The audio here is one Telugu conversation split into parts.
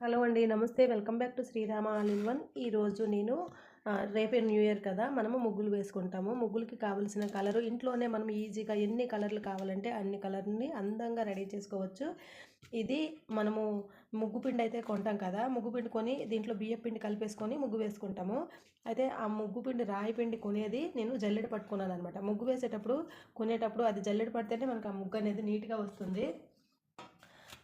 హలో అండి నమస్తే. Welcome back to Srirama all in one. ఈరోజు నేను రేపే న్యూ ఇయర్ కదా మనము ముగ్గులు వేసుకుంటాము. ముగ్గులకి కావలసిన కలరు ఇంట్లోనే మనం ఈజీగా ఎన్ని కలర్లు కావాలంటే అన్ని కలర్ని అందంగా రెడీ చేసుకోవచ్చు. ఇది మనము ముగ్గు పిండి అయితే కొంటాం కదా ముగ్గు పిండి కొని దీంట్లో బియ్య పిండి కలిపేసుకొని ముగ్గు వేసుకుంటాము. అయితే ఆ ముగ్గు పిండి రాయి పిండి కొనేది నేను జల్లెడ పట్టుకున్నాను అనమాట ముగ్గు వేసేటప్పుడు కొనేటప్పుడు అది జల్లెడ పడితేనే మనకు ఆ ముగ్గు అనేది నీట్గా వస్తుంది.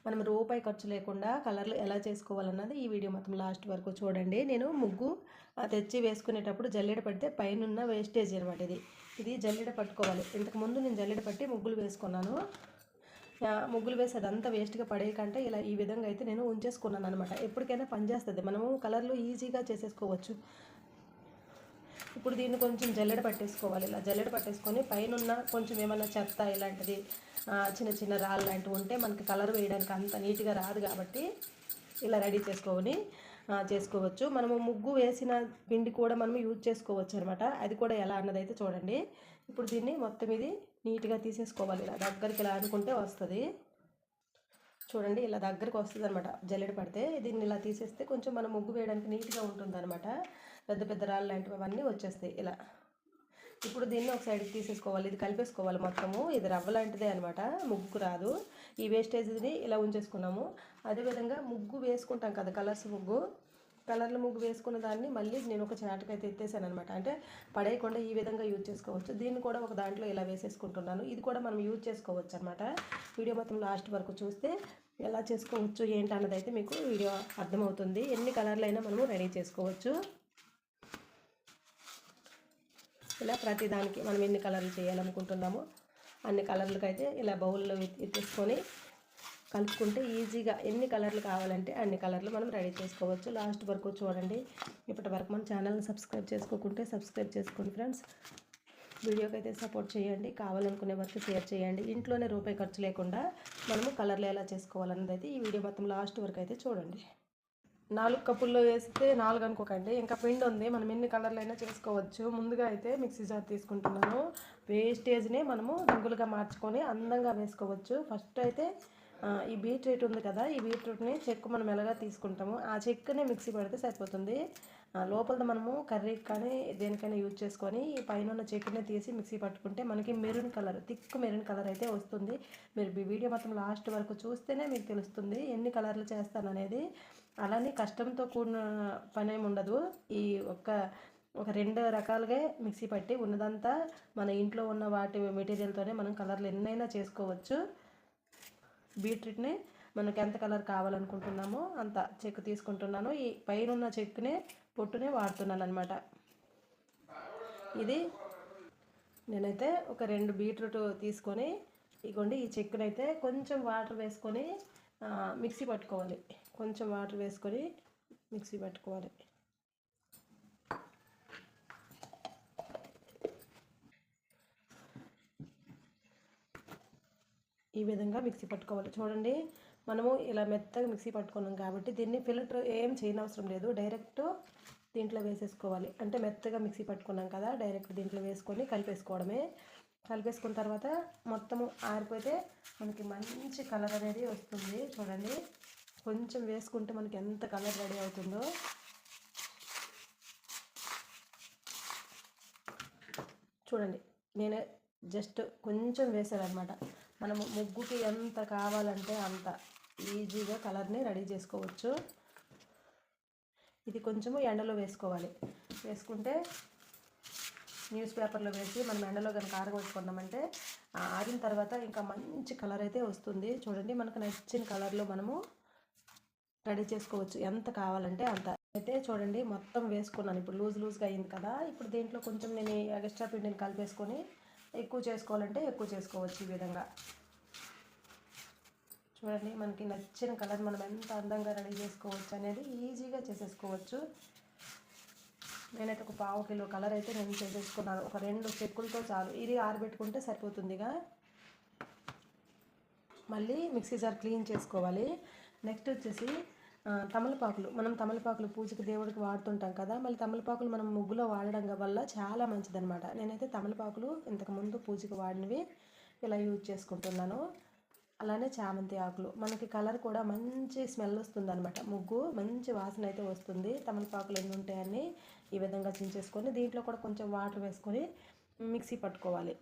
మనం రూపాయి ఖర్చు లేకుండా కలర్లు ఎలా చేసుకోవాలన్నది ఈ వీడియో మొత్తం లాస్ట్ వరకు చూడండి. నేను ముగ్గు తెచ్చి వేసుకునేటప్పుడు జల్లెడ పడితే పైన వేస్టేజ్ అనమాట ఇది. ఇది జల్లెడ పట్టుకోవాలి. ఇంతకుముందు నేను జల్లెడ పట్టి ముగ్గులు వేసుకున్నాను. ముగ్గులు వేసి అదంతా వేస్ట్గా పడేయకంటే ఇలా ఈ విధంగా అయితే నేను ఉంచేసుకున్నాను అనమాట ఎప్పటికైనా పనిచేస్తుంది. మనము కలర్లు ఈజీగా చేసేసుకోవచ్చు. ఇప్పుడు దీన్ని కొంచెం జల్లెడ పట్టేసుకోవాలి. ఇలా జల్లెడ పట్టేసుకొని పైన ఉన్న కొంచెం ఏమైనా చెత్త ఇలాంటిది చిన్న చిన్న రాళ్ళు లాంటివి ఉంటే మనకి కలర్ వేయడానికి అంత నీట్గా రాదు కాబట్టి ఇలా రెడీ చేసుకొని చేసుకోవచ్చు. మనము ముగ్గు వేసిన పిండి కూడా మనం యూజ్ చేసుకోవచ్చు అనమాట అది కూడా ఎలా అన్నదైతే చూడండి. ఇప్పుడు దీన్ని మొత్తం ఇది నీట్గా తీసేసుకోవాలి. ఇలా దగ్గరికి ఇలా అనుకుంటే వస్తుంది. చూడండి ఇలా దగ్గరికి వస్తుంది అనమాట జల్లెడ పడితే దీన్ని ఇలా తీసేస్తే కొంచెం మనం ముగ్గు వేయడానికి నీట్గా ఉంటుంది అనమాట పెద్ద పెద్ద రాళ్ళు లాంటివి అవన్నీ వచ్చేస్తాయి ఇలా. ఇప్పుడు దీన్ని ఒక సైడ్కి తీసేసుకోవాలి ఇది కలిపేసుకోవాలి మొత్తము. ఇది రవ్వ లాంటిదే అనమాట ముగ్గుకు రాదు. ఈ వేస్టేజ్ని ఇలా ఉంచేసుకున్నాము. అదేవిధంగా ముగ్గు వేసుకుంటాం కదా కలర్స్ ముగ్గు. కలర్ల ముగ్గు వేసుకున్న దాన్ని మళ్ళీ నేను ఒక చాటకైతే ఎత్తేసాను అనమాట అంటే పడేయకుండా ఈ విధంగా యూజ్ చేసుకోవచ్చు. దీన్ని కూడా ఒక దాంట్లో ఇలా వేసేసుకుంటున్నాను. ఇది కూడా మనం యూజ్ చేసుకోవచ్చు అనమాట వీడియో మొత్తం లాస్ట్ వరకు చూస్తే ఎలా చేసుకోవచ్చు ఏంటన్నదైతే అయితే మీకు వీడియో అర్థమవుతుంది. ఎన్ని కలర్లైనా మనము రెడీ చేసుకోవచ్చు. ఇలా ప్రతిదానికి మనం ఎన్ని కలర్లు చేయాలనుకుంటున్నామో అన్ని కలర్లకు అయితే ఇలా బౌల్లో ఎత్తేసుకొని కలుపుకుంటే ఈజీగా ఎన్ని కలర్లు కావాలంటే అన్ని కలర్లు మనం రెడీ చేసుకోవచ్చు. లాస్ట్ వరకు చూడండి. ఇప్పటి వరకు మన ఛానల్ని సబ్స్క్రైబ్ చేసుకోకుంటే సబ్స్క్రైబ్ చేసుకోండి ఫ్రెండ్స్. వీడియోకి అయితే సపోర్ట్ చేయండి. కావాలనుకునే వరకు షేర్ చేయండి. ఇంట్లోనే రూపాయి ఖర్చు లేకుండా మనము కలర్లు ఎలా చేసుకోవాలన్నది అయితే ఈ వీడియో మొత్తం లాస్ట్ వరకు అయితే చూడండి. నాలుగు కప్పుల్లో వేస్తే నాలుగు అనుకోకండి. ఇంకా పిండి ఉంది. మనం ఎన్ని కలర్లు అయినా చేసుకోవచ్చు. ముందుగా అయితే మిక్సీ జార్ తీసుకుంటున్నాను. వేస్టేజ్ని మనము రంగులుగా మార్చుకొని అందంగా వేసుకోవచ్చు. ఫస్ట్ అయితే ఈ బీట్రూట్ ఉంది కదా ఈ బీట్రూట్ని చెక్కు మనం ఎలాగా తీసుకుంటాము ఆ చెక్కునే మిక్సీ పడితే సరిపోతుంది. లోపల మనము కర్రీకి కానీ దేనికైనా యూజ్ చేసుకొని ఈ పైన ఉన్న చెక్కునే తీసి మిక్సీ పట్టుకుంటే మనకి maroon colour thick maroon colour అయితే వస్తుంది. మీరు వీడియో మొత్తం లాస్ట్ వరకు చూస్తేనే మీకు తెలుస్తుంది ఎన్ని కలర్లు చేస్తాననేది. అలానే కష్టంతో కూడిన పని ఏమి ఉండదు. ఈ ఒక్క ఒక రెండు రకాలుగా మిక్సీ పట్టి ఉన్నదంతా మన ఇంట్లో ఉన్న వాటి మెటీరియల్తోనే మనం కలర్లు ఎన్నైనా చేసుకోవచ్చు. బీట్రూట్ని మనకు ఎంత కలర్ కావాలనుకుంటున్నామో అంత చెక్కు తీసుకుంటున్నాను. ఈ పైన ఉన్న చెక్కునే పొట్టునే వాడుతున్నాను అనమాట ఇది నేనైతే ఒక రెండు బీట్రూట్ తీసుకొని ఇగోండి ఈ చెక్కునైతే కొంచెం వాటర్ వేసుకొని మిక్సీ పట్టుకోవాలి. కొంచెం వాటర్ వేసుకొని మిక్సీ పట్టుకోవాలి. ఈ విధంగా మిక్సీ పట్టుకోవాలి. చూడండి మనము ఇలా మెత్తగా మిక్సీ పట్టుకున్నాం కాబట్టి దీన్ని ఫిల్టర్ ఏం చేయనవసరం లేదు. డైరెక్ట్ దీంట్లో వేసేసుకోవాలి. అంటే మెత్తగా మిక్సీ పట్టుకున్నాం కదా డైరెక్ట్ దీంట్లో వేసుకొని కలిపేసుకోవడమే. కలిపేసుకున్న తర్వాత మొత్తము ఆరిపోతే మనకి మంచి కలర్ అనేది వస్తుంది. చూడండి కొంచెం వేసుకుంటే మనకి ఎంత కలర్ రెడీ అవుతుందో. చూడండి నేను జస్ట్ కొంచెం వేసాను అనమాట మనము ముగ్గుకి ఎంత కావాలంటే అంత ఈజీగా కలర్ని రెడీ చేసుకోవచ్చు. ఇది కొంచెము ఎండలో వేసుకోవాలి. వేసుకుంటే న్యూస్ పేపర్లో వేసి మనం ఎండలో కనుక ఆరగొట్టుకున్నామంటే ఆరిన తర్వాత ఇంకా మంచి కలర్ అయితే వస్తుంది. చూడండి మనకు నచ్చిన కలర్లో మనము రెడీ చేసుకోవచ్చు. ఎంత కావాలంటే అంత. అయితే చూడండి మొత్తం వేసుకున్నాను. ఇప్పుడు లూజ్ లూజ్గా అయింది కదా. ఇప్పుడు దీంట్లో కొంచెం నేను ఎక్స్ట్రా పిండిని కలిపేసుకొని ఎక్కువ చేసుకోవాలంటే ఎక్కువ చేసుకోవచ్చు ఈ విధంగా. చూడండి మనకి నచ్చిన కలర్ మనం ఎంత అందంగా రెడీ చేసుకోవచ్చు అనేది ఈజీగా చేసేసుకోవచ్చు. నేనైతే ఒక పావు కిలో కలర్ అయితే నేను చేసేసుకున్నాను. ఒక రెండు చెక్కులతో చాలు. ఇది ఆరబెట్టుకుంటే సరిపోతుందిగా. మళ్ళీ మిక్సీ జార్ క్లీన్ చేసుకోవాలి. నెక్స్ట్ వచ్చేసి తమలపాకులు. మనం తమలపాకులు పూజకి దేవుడికి వాడుతుంటాం కదా మళ్ళీ తమలపాకులు మనం ముగ్గులో వాడడం వల్ల చాలా మంచిదనమాట నేనైతే తమలపాకులు ఇంతకుముందు పూజకి వాడినవి ఇలా యూజ్ చేసుకుంటున్నాను. అలానే చామంతి ఆకులు. మనకి కలర్ కూడా మంచి స్మెల్ వస్తుంది అనమాట ముగ్గు మంచి వాసన అయితే వస్తుంది. తమలపాకులు ఎన్ని ఉంటాయని ఈ విధంగా చించేసుకొని దీంట్లో కూడా కొంచెం వాటర్ వేసుకొని మిక్సీ పట్టుకోవాలి.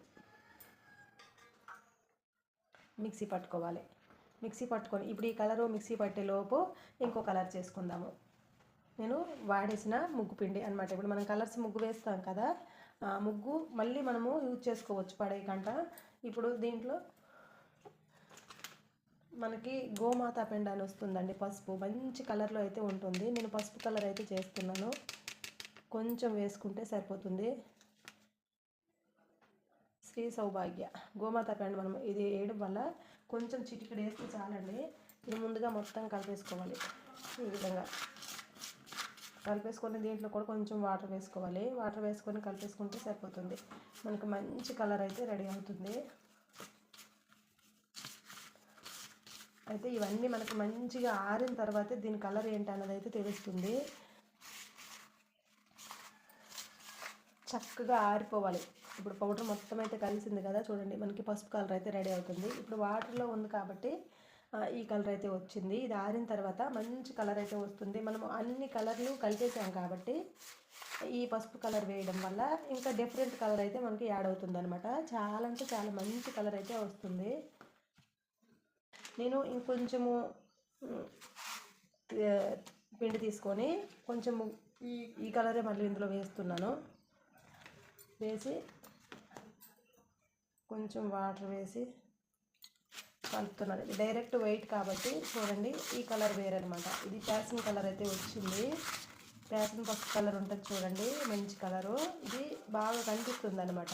మిక్సీ పట్టుకోవాలి. మిక్సీ పట్టుకొని ఇప్పుడు ఈ కలరు మిక్సీ పట్టే లోపు ఇంకో కలర్ చేసుకుందాము. నేను వాడేసిన ముగ్గు పిండి అనమాట ఇప్పుడు మనం కలర్స్ ముగ్గు వేస్తాం కదా ఆ ముగ్గు మళ్ళీ మనము యూజ్ చేసుకోవచ్చు పడేయకంట ఇప్పుడు దీంట్లో మనకి గోమాత పెండ అని వస్తుందండి పసుపు. మంచి కలర్లో అయితే ఉంటుంది. నేను పసుపు కలర్ అయితే చేస్తున్నాను. కొంచెం వేసుకుంటే సరిపోతుంది. శ్రీ సౌభాగ్య. గోమాత పెండ మనం ఇది వేయడం వల్ల కొంచెం చిటికెడు వేస్తే చాలండి. ఇది ముందుగా మొత్తం కలిపేసుకోవాలి. ఈ విధంగా. కలిపేసుకొని దీంట్లో కూడా కొంచెం వాటర్ వేసుకోవాలి. వాటర్ వేసుకొని కలిపేసుకుంటే సరిపోతుంది. మనకు మంచి కలర్ అయితే రెడీ అవుతుంది. అయితే ఇవన్నీ మనకు మంచిగా ఆరిన తర్వాత దీని కలర్ ఏంటి అన్నది అయితే తెలుస్తుంది. చక్కగా ఆరిపోవాలి. ఇప్పుడు పౌడర్ మొత్తం అయితే కలిసింది కదా చూడండి మనకి పసుపు కలర్ అయితే రెడీ అవుతుంది. ఇప్పుడు వాటర్లో ఉంది కాబట్టి ఈ కలర్ అయితే వచ్చింది. ఇది ఆరిన తర్వాత మంచి కలర్ అయితే వస్తుంది. మనం అన్ని కలర్లు కలిపేసాం కాబట్టి ఈ పసుపు కలర్ వేయడం వల్ల ఇంకా డిఫరెంట్ కలర్ అయితే మనకి యాడ్ అవుతుంది అనమాట చాలా అంటే చాలా మంచి కలర్ అయితే వస్తుంది. నేను ఇంకొంచెము పిండి తీసుకొని కొంచెము ఈ ఈ కలరే మళ్ళీ ఇందులో వేస్తున్నాను. వేసి కొంచెం వాటర్ వేసి కలుపుతున్నాను ఇది డైరెక్ట్ వైట్ కాబట్టి చూడండి ఈ కలర్ వేరనమాట ఇది ప్యాషన్ కలర్ అయితే వచ్చింది. ప్యాషన్ పసుపు కలర్ ఉంటుంది చూడండి మంచి కలరు. ఇది బాగా కనిపిస్తుంది అనమాట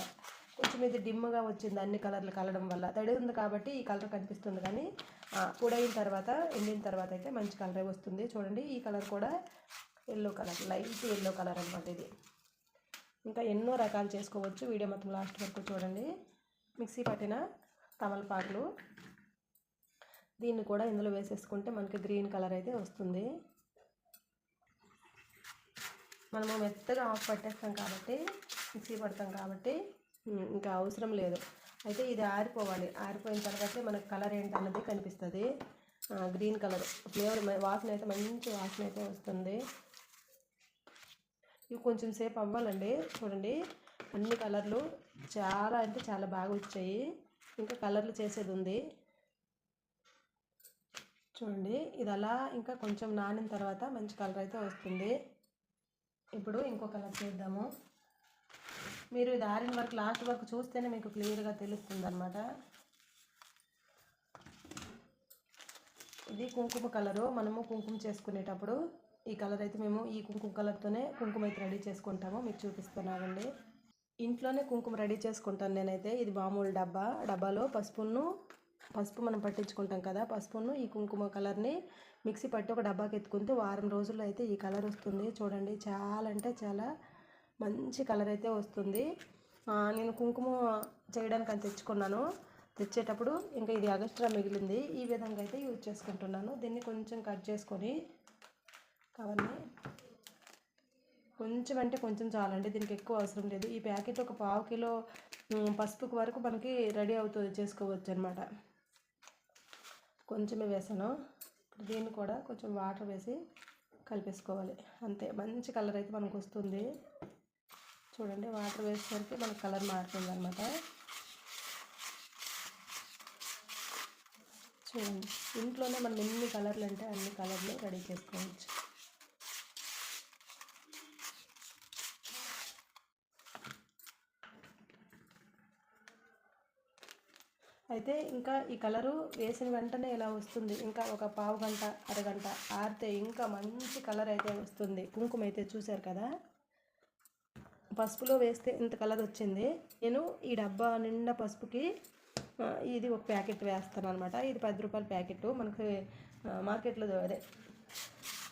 కొంచెం ఇది డిమ్గా వచ్చింది అన్ని కలర్లు కలవడం వల్ల. తడి ఉంది కాబట్టి ఈ కలర్ కనిపిస్తుంది కానీ పొడైన తర్వాత ఎండిన తర్వాత అయితే మంచి కలరే వస్తుంది. చూడండి ఈ కలర్ కూడా yellow colour light yellow colour అనమాట ఇది. ఇంకా ఎన్నో రకాలు చేసుకోవచ్చు. వీడియో మొత్తం లాస్ట్ వరకు చూడండి. మిక్సీ పట్టిన తమలపాకులు. దీన్ని కూడా ఇందులో వేసేసుకుంటే మనకి గ్రీన్ కలర్ అయితే వస్తుంది. మనము మెత్తగా ఆఫ్ పట్టేస్తాం కాబట్టి మిక్సీ పడతాం కాబట్టి ఇంకా అవసరం లేదు. అయితే ఇది ఆరిపోవాలి. ఆరిపోయిన తర్వాతే మనకు కలర్ ఏంటన్నది కనిపిస్తుంది. గ్రీన్ కలర్ ఫ్లేవర్ వాసన అయితే మంచి వాసన అయితే వస్తుంది. ఇవి కొంచెం సేపు అవ్వాలండి. చూడండి. అన్ని కలర్లు చాలా అంటే చాలా బాగా వచ్చాయి. ఇంకా కలర్లు చేసేది ఉంది. చూడండి ఇది అలా ఇంకా కొంచెం నానిన తర్వాత మంచి కలర్ అయితే వస్తుంది. ఇప్పుడు ఇంకో కలర్ చేద్దాము. మీరు ఇది ఆరిన వరకు లాస్ట్ వరకు చూస్తేనే మీకు క్లియర్గా తెలుస్తుంది అనమాట ఇది కుంకుమ కలరు. మనము కుంకుమ చేసుకునేటప్పుడు ఈ కలర్ అయితే మేము ఈ కుంకుమ కలర్తోనే కుంకుమ అయితే రెడీ చేసుకుంటాము. మీకు చూపిస్తున్నామండి ఇంట్లోనే కుంకుమ రెడీ చేసుకుంటాను నేనైతే. ఇది మామూలు డబ్బా. డబ్బాలో పసుపును పసుపు మనం పట్టించుకుంటాం కదా పసుపును ఈ కుంకుమ కలర్ని మిక్సీ పట్టి ఒక డబ్బాకి ఎత్తుకుంటే వారం రోజుల్లో అయితే ఈ కలర్ వస్తుంది. చూడండి చాలా అంటే చాలా మంచి కలర్ అయితే వస్తుంది. నేను కుంకుమ చేయడానికి అని తెచ్చుకున్నాను. తెచ్చేటప్పుడు ఇంకా ఇది అగస్ట్రా మిగిలింది. ఈ విధంగా అయితే యూజ్ చేసుకుంటున్నాను. దీన్ని కొంచెం కట్ చేసుకొని కవర్ని కొంచెం అంటే కొంచెం చాలండి దీనికి ఎక్కువ అవసరం లేదు. ఈ ప్యాకెట్ ఒక పావు కిలో పసుపు వరకు మనకి రెడీ అవుతుంది చేసుకోవచ్చు అనమాట కొంచెమే వేసాను. ఇప్పుడు దీన్ని కూడా కొంచెం వాటర్ వేసి కలిపేసుకోవాలి. అంతే మంచి కలర్ అయితే మనకు వస్తుంది. చూడండి వాటర్ వేసేసరికి మనకు కలర్ మారుతుంది అనమాట చూడండి ఇంట్లోనే మనం ఎన్ని కలర్లు అంటే అన్ని కలర్లు రెడీ చేసుకోవచ్చు. అయితే ఇంకా ఈ కలరు వేసిన వెంటనే ఇలా వస్తుంది. ఇంకా ఒక పావు గంట అరగంట ఆరితే ఇంకా మంచి కలర్ అయితే వస్తుంది. కుంకుమ అయితే చూశారు కదా? పసుపులో వేస్తే ఇంత కలర్ వచ్చింది. నేను ఈ డబ్బా నిండా పసుపుకి ఇది ఒక ప్యాకెట్ వేస్తాను అనమాట ఇది పది రూపాయల ప్యాకెట్. మనకి మార్కెట్లో అదే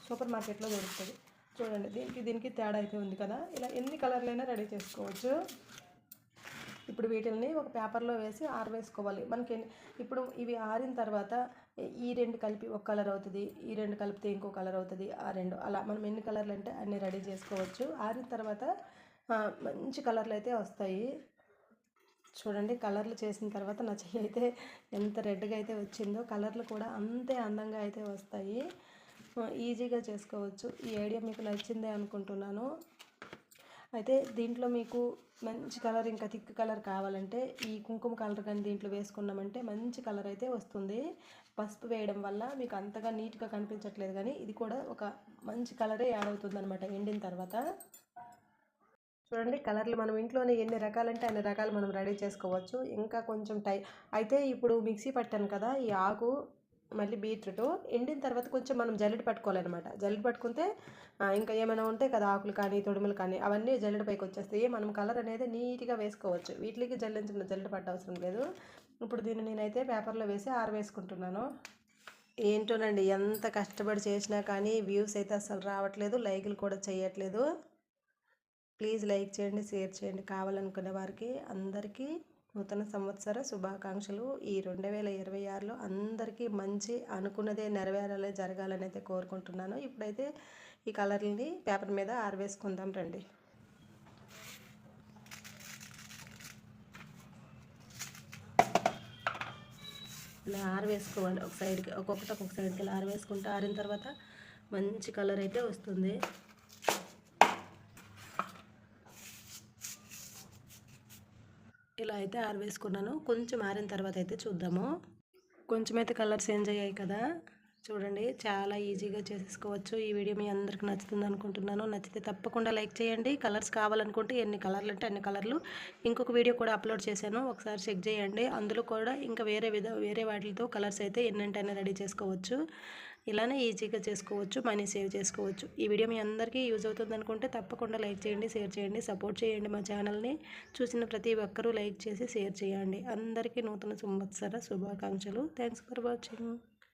సూపర్ మార్కెట్లో దొరుకుతుంది. చూడండి దీనికి దీనికి తేడా అయితే ఉంది కదా? ఇలా ఎన్ని కలర్లైనా రెడీ చేసుకోవచ్చు. ఇప్పుడు వీటిని ఒక పేపర్లో వేసి ఆరవేసుకోవాలి మనకి ఇప్పుడు ఇవి ఆరిన తర్వాత ఈ రెండు కలిపి ఒక కలర్ అవుతుంది ఈ రెండు కలిపితే ఇంకో కలర్ అవుతుంది ఆ రెండు అలా మనం ఎన్ని కలర్లు అంటే అన్ని రెడీ చేసుకోవచ్చు. ఆరిన తర్వాత మంచి కలర్లు అయితే వస్తాయి. చూడండి కలర్లు చేసిన తర్వాత నా చెయ్యి అయితే ఎంత రెడ్గా అయితే వచ్చిందో కలర్లు కూడా అంతే అందంగా అయితే వస్తాయి. ఈజీగా చేసుకోవచ్చు. ఈ ఐడియా మీకు నచ్చిందే అనుకుంటున్నాను. అయితే దీంట్లో మీకు మంచి కలర్ ఇంకా థిక్ కలర్ కావాలంటే ఈ కుంకుమ కలర్ కానీ దీంట్లో వేసుకున్నామంటే మంచి కలర్ అయితే వస్తుంది. పసుపు వేయడం వల్ల మీకు అంతగా నీట్గా కనిపించట్లేదు కానీ ఇది కూడా ఒక మంచి కలరే యాడ్ అవుతుంది అనమాట ఎండిన తర్వాత. చూడండి కలర్లు మనం ఇంట్లోనే ఎన్ని రకాలంటే అన్ని రకాలు మనం రెడీ చేసుకోవచ్చు. ఇంకా కొంచెం టై అయితే ఇప్పుడు మిక్సీ పట్టాను కదా ఈ ఆకు మళ్ళీ బీట్రూట్ ఎండిన తర్వాత కొంచెం మనం జల్లెడ పట్టుకోవాలన్నమాట. జల్లెడ పట్టుకుంటే ఇంకా ఏమైనా ఉంటాయి కదా ఆకులు కానీ తొడుములు కానీ అవన్నీ జల్లెడ పైకి వచ్చేస్తాయి. మనం కలర్ అనేది నీట్గా వేసుకోవచ్చు. వీటికి జల్లించిన జల్లెడ పట్ట అవసరం లేదు. ఇప్పుడు దీన్ని నేనైతే పేపర్లో వేసి ఆరవేసుకుంటున్నాను. ఏంటోనండి ఎంత కష్టపడి చేసినా కానీ వ్యూస్ అయితే అసలు రావట్లేదు లైకులు కూడా చేయట్లేదు. ప్లీజ్ లైక్ చేయండి షేర్ చేయండి. కావాలనుకునే వారికి అందరికీ నూతన సంవత్సర శుభాకాంక్షలు. ఈ రెండు వేల ఇరవై ఆరులో అందరికీ మంచి అనుకున్నదే నెరవేరాలే జరగాలని అయితే కోరుకుంటున్నాను. ఇప్పుడైతే ఈ కలర్ని పేపర్ మీద ఆరవేసుకుందాం రండి. ఇలా ఆరవేసుకోవాలి. ఒక సైడ్కి ఒక్కొక్కటి ఒక్కొక్క సైడ్కి ఇలా ఆరవేసుకుంటే ఆరిన తర్వాత మంచి కలర్ అయితే వస్తుంది. ఇలా అయితే ఆరవేసుకున్నాను కొంచెం ఆరిన తర్వాత అయితే చూద్దాము. కొంచెం అయితే కలర్ చేంజ్ అయ్యాయి కదా. చూడండి చాలా ఈజీగా చేసేసుకోవచ్చు. ఈ వీడియో మీ అందరికి నచ్చుతుంది అనుకుంటున్నాను. నచ్చితే తప్పకుండా లైక్ చేయండి. కలర్స్ కావాలనుకుంటే ఎన్ని కలర్లు అంటే అన్ని కలర్లు. ఇంకొక వీడియో కూడా అప్లోడ్ చేశాను. ఒకసారి చెక్ చేయండి. అందులో కూడా ఇంకా వేరే విధ వేరే వాటితో కలర్స్ అయితే ఎన్నంటైనా రెడీ చేసుకోవచ్చు. ఇలానే ఈజీగా చేసుకోవచ్చు మనీ సేవ్ చేసుకోవచ్చు. ఈ వీడియో మీ అందరికీ యూజ్ అవుతుంది అనుకుంటే తప్పకుండా లైక్ చేయండి షేర్ చేయండి సపోర్ట్ చేయండి మా ఛానల్ని. చూసిన ప్రతి ఒక్కరూ లైక్ చేసి షేర్ చేయండి. అందరికీ నూతన సంవత్సర శుభాకాంక్షలు. Thanks for watching